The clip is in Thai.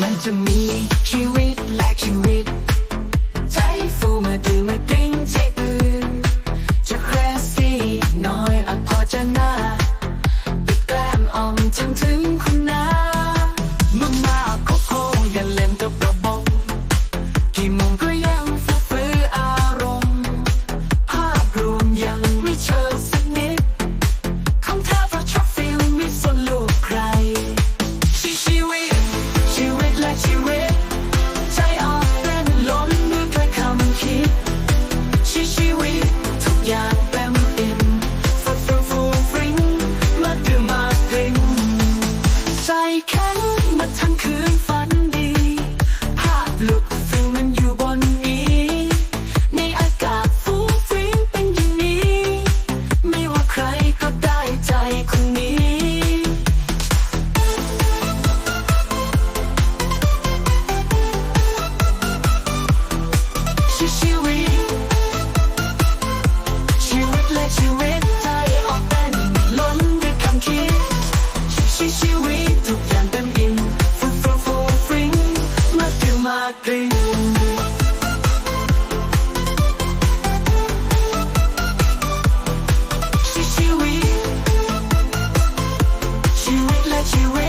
มันจะมีชีวิตและชีวิตใช้ฟูมาดื่มมาดิ้งที่อื่นจะแครซี่น้อยอาจพอจะน่าปิดแกล้มอ่อมจนถึงคุณนะมามาโคโค่อย่าเล่นตัวประบงกี่โมงก็ you